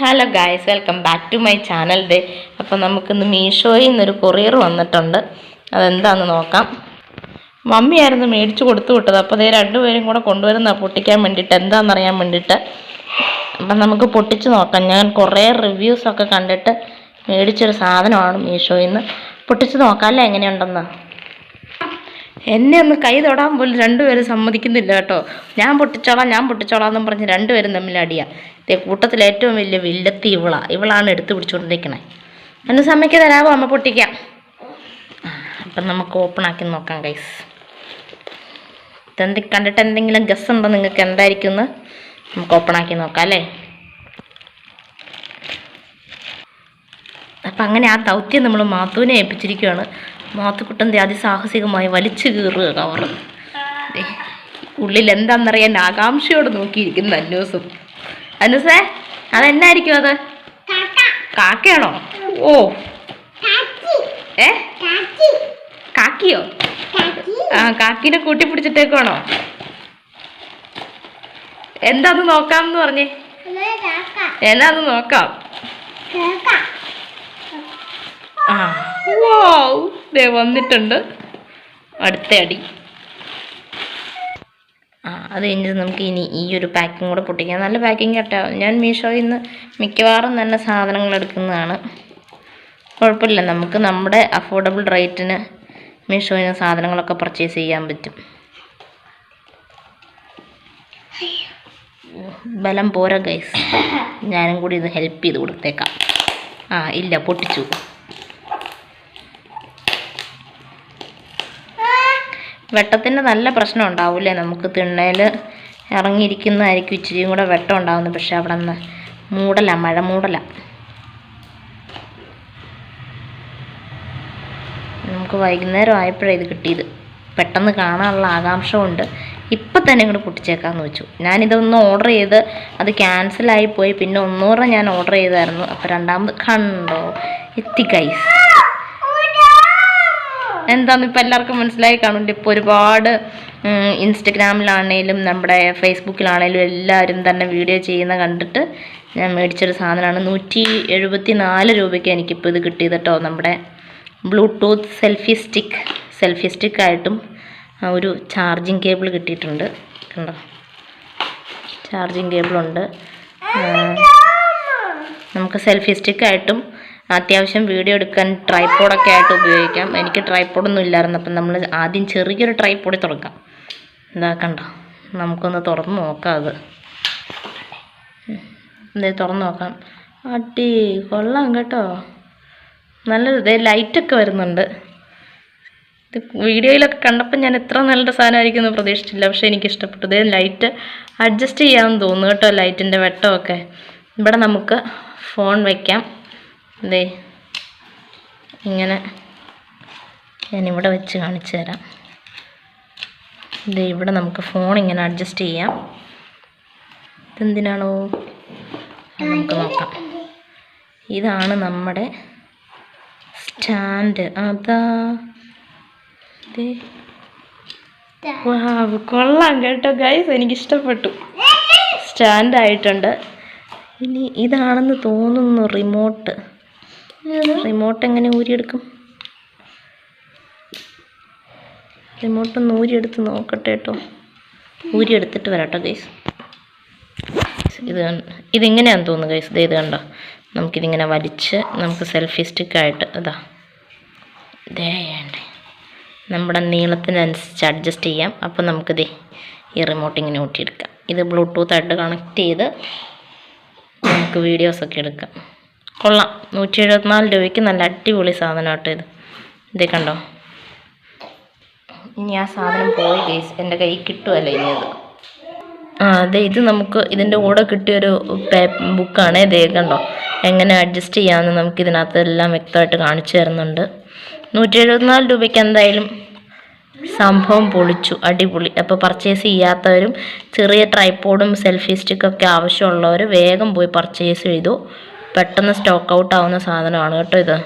Hello guys welcome back to my channel day അപ്പോൾ നമുക്കിന്ന് മീഷോയിൽ നിന്നൊരു കൊറിയർ വന്നിട്ടുണ്ട്. അതെന്താണെന്ന് നോക്കാം. മമ്മിയായിരുന്നു മേടിച്ച് കൊടുത്തു വിട്ടത്. അപ്പോൾ അതേ രണ്ടുപേരും കൂടെ കൊണ്ടുവരുന്ന പൊട്ടിക്കാൻ വേണ്ടിയിട്ട് എന്താണെന്നറിയാൻ വേണ്ടിയിട്ട്. അപ്പം നമുക്ക് പൊട്ടിച്ച് നോക്കാം. ഞാൻ കുറേ റിവ്യൂസൊക്കെ കണ്ടിട്ട് മേടിച്ചൊരു സാധനമാണ് മീഷോയിൽ നിന്ന്. പൊട്ടിച്ച് നോക്കാം അല്ലേ? എങ്ങനെയുണ്ടെന്ന്? എന്നെ ഒന്ന് കൈ തൊടാൻ പോലും രണ്ടുപേരും സമ്മതിക്കുന്നില്ല കേട്ടോ. ഞാൻ പൊട്ടിച്ചോളാം ഞാൻ പൊട്ടിച്ചോളാം എന്നും പറഞ്ഞ് രണ്ടുപേരും തമ്മിൽ അടിയാ. ഇതേ കൂട്ടത്തിൽ ഏറ്റവും വലിയ വില്ലത്തി ഇവളാ. ഇവളാണ് എടുത്തു പിടിച്ചുകൊണ്ടിരിക്കണേ എന്നെ സമയക്ക് തരാമോ അമ്മ പൊട്ടിക്കാം. അപ്പം നമുക്ക് ഓപ്പൺ ആക്കി നോക്കാം ഗൈസ് ഇതെന്ത് കണ്ടിട്ട് എന്തെങ്കിലും ഗസ് ഉണ്ടോ നിങ്ങൾക്ക് എന്തായിരിക്കും എന്ന് നമുക്ക് ഓപ്പൺ ആക്കി നോക്കാം അല്ലേ? അപ്പം അങ്ങനെ ആ ദൗത്യം നമ്മൾ മാത്തുവിനെ ഏൽപ്പിച്ചിരിക്കുകയാണ് മാത്തുക്കുട്ടൻ ദേ അതിസാഹസികമായി വലിച്ചു കീറുക കവറ് ദേ, ഉള്ളിൽ എന്താണെന്നറിയാൻ ആകാംക്ഷയോട് നോക്കിയിരിക്കുന്നു അന്നൂസും. അന്നൂസേ അതെന്നായിരിക്കും അത്? കാക്കയാണോ? ഓ. ഏ? കാക്കിയോ? ആ കാക്കിനെ കൂട്ടി പിടിച്ചിട്ടേക്കാണോ എന്താന്ന് നോക്കാമെന്ന് പറഞ്ഞേ. എന്നാന്ന് നോക്കാം. ആ വൗ, ദേ വന്നിട്ടുണ്ട്. അടുത്ത അടി. ആ അത് കഴിഞ്ഞിട്ട് നമുക്ക് ഇനി ഈ ഒരു പാക്കിംഗ് കൂടെ പൊട്ടിക്കാം. നല്ല പാക്കിംഗ് കേട്ടോ ഞാൻ മീഷോയിൽ നിന്ന് മിക്കവാറും നല്ല സാധനങ്ങൾ എടുക്കുന്നതാണ്. കുഴപ്പമില്ല. നമുക്ക് നമ്മുടെ അഫോർഡബിൾ റേറ്റിന് മീഷോയിൽ നിന്ന് സാധനങ്ങളൊക്കെ പർച്ചേസ് ചെയ്യാൻ പറ്റും. ബലം പോരാ ഗൈസ് ഞാനും കൂടി ഇത് ഹെൽപ്പ് ചെയ്ത് കൊടുത്തേക്കാം. ആ ഇല്ല പൊട്ടിച്ചു. വെട്ടത്തിന്റെ നല്ല പ്രശ്നം ഉണ്ടാവില്ലേ നമുക്ക് തിണ്ണയിൽ ഇറങ്ങിയിരിക്കുന്നതായിരിക്കും ഇച്ചിരിയും കൂടെ വെട്ടം ഉണ്ടാവുന്നത്. പക്ഷെ അവിടെ നിന്ന് മൂടല മഴ മൂടല. നമുക്ക് വൈകുന്നേരം ആയപ്പോഴേ ഇത് കിട്ടിയത്. പെട്ടെന്ന് കാണാനുള്ള ആകാംക്ഷ കൊണ്ട് ഇപ്പം തന്നെ ഇങ്ങോട്ട് പൊട്ടിച്ചേക്കാമെന്ന് വെച്ചു. ഞാനിതൊന്ന് ഓർഡർ ചെയ്ത് അത് ക്യാൻസലായി പോയി. പിന്നെ ഒന്നൂറ് ഞാൻ ഓർഡർ ചെയ്തായിരുന്നു. അപ്പോൾ രണ്ടാമത് കണ്ടോ? എത്തി ഗൈസ് എന്താന്ന് ഇപ്പം എല്ലാവർക്കും മനസ്സിലായി കാണുന്നുണ്ട് ഇപ്പോൾ ഒരുപാട് ഇൻസ്റ്റഗ്രാമിലാണേലും നമ്മുടെ ഫേസ്ബുക്കിലാണേലും എല്ലാവരും തന്നെ വീഡിയോ ചെയ്യുന്ന കണ്ടിട്ട് ഞാൻ മേടിച്ചൊരു സാധനമാണ്. നൂറ്റി എഴുപത്തി നാല് രൂപയ്ക്ക് എനിക്കിപ്പോൾ ഇത് കിട്ടിയത് കേട്ടോ നമ്മുടെ ബ്ലൂടൂത്ത് സെൽഫി സ്റ്റിക്ക് സെൽഫി സ്റ്റിക്കായിട്ടും ഒരു ചാർജിങ് കേബിൾ കിട്ടിയിട്ടുണ്ട്. കണ്ടോ? ചാർജിങ് കേബിളുണ്ട്. നമുക്ക് സെൽഫി സ്റ്റിക്കായിട്ടും അത്യാവശ്യം വീഡിയോ എടുക്കാൻ ട്രൈപ്പോഡൊക്കെ ആയിട്ട് ഉപയോഗിക്കാം. എനിക്ക് ട്രൈപ്പോഡൊന്നും ഇല്ലായിരുന്നു. അപ്പം നമ്മൾ ആദ്യം ചെറിയൊരു ട്രൈപ്പോഡിൽ തുറക്കാം ഇതാ കണ്ടോ? നമുക്കൊന്ന് തുറന്ന് നോക്കാം അത്. എന്തേ തുറന്ന് നോക്കാം. അടി കൊള്ളാം കേട്ടോ. നല്ലൊരു ഇതേ ലൈറ്റൊക്കെ വരുന്നുണ്ട്. ഇത് വീഡിയോയിലൊക്കെ കണ്ടപ്പോൾ ഞാൻ ഇത്ര നല്ലൊരു സാധനമായിരിക്കും എന്ന് പ്രതീക്ഷിച്ചില്ല. പക്ഷേ എനിക്ക് ഇഷ്ടപ്പെട്ടു ഇതേ ലൈറ്റ് അഡ്ജസ്റ്റ് ചെയ്യാമെന്ന് തോന്നുന്നു കേട്ടോ ലൈറ്റിന്റെ വെട്ടമൊക്കെ. ഇവിടെ നമുക്ക് ഫോൺ വയ്ക്കാം ദേ ഇങ്ങനെ ഞാനിവിടെ വെച്ച് കാണിച്ചു തരാം. ദേ ഇവിടെ നമുക്ക് ഫോൺ ഇങ്ങനെ അഡ്ജസ്റ്റ് ചെയ്യാം. ഇതെന്തിനാണോ? നമുക്ക് നോക്കാം. ഇതാണ് നമ്മുടെ സ്റ്റാൻഡ്. അതാ. വാവ്, കൊള്ളാം കേട്ടോ ഗൈസ് എനിക്കിഷ്ടപ്പെട്ടു. സ്റ്റാൻഡായിട്ടുണ്ട്. ഇനി ഇതാണെന്ന് തോന്നുന്നു റിമോട്ട് റിമോട്ട് എങ്ങനെ ഊരിയെടുക്കും? റിമോട്ട് ഒന്ന് ഊരിയെടുത്ത് നോക്കട്ടെ കേട്ടോ. ഊരിയെടുത്തിട്ട് വരാട്ടോ ഗൈസ് ഇത് ഇതിങ്ങനെയാന്ന് തോന്നുന്നു ഗൈസ് ഇത് ഇത് കണ്ടോ? നമുക്കിതിങ്ങനെ വലിച്ച് നമുക്ക് സെൽഫി സ്റ്റിക്കായിട്ട് അതാ. ഇതേ വേണ്ടേ നമ്മുടെ നീളത്തിനനുസരിച്ച് അഡ്ജസ്റ്റ് ചെയ്യാം. അപ്പോൾ നമുക്കിത് ഈ റിമോട്ട് ഇങ്ങനെ ഊട്ടിയെടുക്കാം. ഇത് ബ്ലൂടൂത്തായിട്ട് കണക്ട് ചെയ്ത് നമുക്ക് വീഡിയോസൊക്കെ എടുക്കാം. കൊള്ളാം. നൂറ്റി എഴുപത്തിനാല് രൂപയ്ക്ക് നല്ല അടിപൊളി സാധനം കേട്ടോ ഇത്. ഇതേ കണ്ടോ? ഇനി ആ സാധനം പോയി ഗേസ്. എന്റെ കൈ കിട്ടുമല്ലോ ഇനി അത്. ആ അതെ ഇത് നമുക്ക് ഇതിന്റെ കൂടെ കിട്ടിയൊരു ബുക്കാണ്. ഇതേ കണ്ടോ? എങ്ങനെ അഡ്ജസ്റ്റ് ചെയ്യാമെന്ന് നമുക്ക് ഇതിനകത്ത് എല്ലാം വ്യക്തമായിട്ട് കാണിച്ചു തരുന്നുണ്ട്. നൂറ്റി എഴുപത്തിനാല് രൂപയ്ക്ക് എന്തായാലും സംഭവം പൊളിച്ചു. അടിപൊളി. അപ്പോൾ പർച്ചേസ് ചെയ്യാത്തവരും ചെറിയ ട്രൈപ്പോഡും സെൽഫി സ്റ്റിക്കൊക്കെ ആവശ്യമുള്ളവർ വേഗം പോയി പർച്ചേസ് ചെയ്തു. പെട്ടെന്ന് സ്റ്റോക്ക് ഔട്ട് ആവുന്ന സാധനമാണ് കേട്ടോ ഇത്.